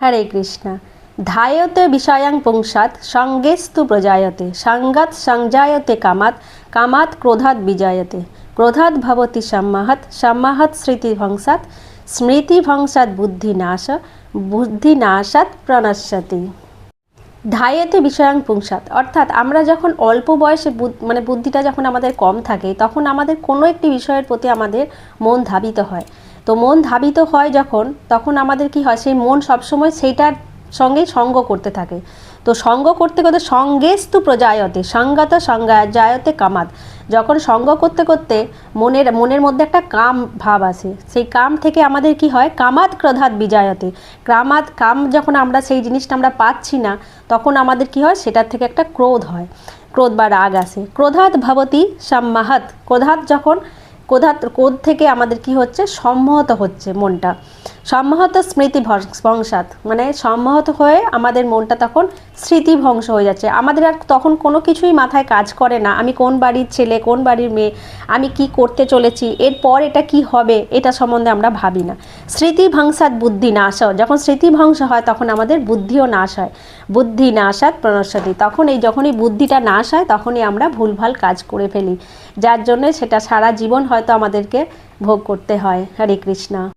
হরে কৃষ্ণ। ধায়তে বিষয়াং পুংসাৎ, সঙ্গেস্তু প্রজায়তে, সঙ্গাৎ সংজায়তে কামাত কামাত ক্রোধাৎ বিজায়তে। ক্রোধাত ভবতি সম্মাহৎ সম্মাহৎ স্মৃতিভংসাৎ স্মৃতিভংসাৎ বুদ্ধিনাশ, বুদ্ধিনাশাৎ প্রণশ্যতি। ধায়েতে বিষয়াং পুংসাত অর্থাৎ আমরা যখন অল্প বয়সে মানে বুদ্ধিটা যখন আমাদের কম থাকে, তখন আমাদের কোনো একটি বিষয়ের প্রতি আমাদের মন ধাবিত হয়। তো মন ধাবিত হয় যখন, তখন আমাদের কি হয়, সেই মন সবসময় সেইটার সঙ্গেই সঙ্গ করতে থাকে। তো সঙ্গ করতে করতে সঙ্গেস্তু প্রজায়তে, সঙ্গত সংজ্ঞায়তে কামাত। যখন সঙ্গ করতে করতে মনের মনের মধ্যে একটা কাম ভাব আসে, সেই কাম থেকে আমাদের কি হয়, কামাত ক্রোধাত বিজায়তে। কামাত, কাম যখন আমরা সেই জিনিসটা আমরা পাচ্ছি না, তখন আমাদের কি হয়, সেটার থেকে একটা ক্রোধ হয়। ক্রোধ বা রাগ আসে। ক্রোধাত ভবতি সম্মাহাত। ক্রোধাত যখন ক্রোধাত কোধ থেকে আমাদের কি হচ্ছে? সম্মত হচ্ছে মনটা। সম্মোহত স্মৃতি ভংসাত মানে সম্মোহত হয়ে আমাদের মনটা তখন স্মৃতিভংস হয়ে যাচ্ছে। আমাদের আর তখন কোনো কিছুই মাথায় কাজ করে না। আমি কোন বাড়ির ছেলে, কোন বাড়ির মেয়ে, আমি কি করতে চলেছি এরপর এটা কি হবে, এটা সম্বন্ধে আমরা ভাবি না। স্মৃতি ভংসাত বুদ্ধি নাশ হয়। যখন স্মৃতিভংস হয়, তখন আমাদের বুদ্ধিও নাশ হয়। বুদ্ধি নাশাত প্রণশ্যতি তখন এই যখনই বুদ্ধিটা নাশ হয়, তখনই আমরা ভুলভাল কাজ করে ফেলি। যার জন্য সেটা সারা জীবন হয়তো আমাদেরকে ভোগ করতে হয়। হরে কৃষ্ণা।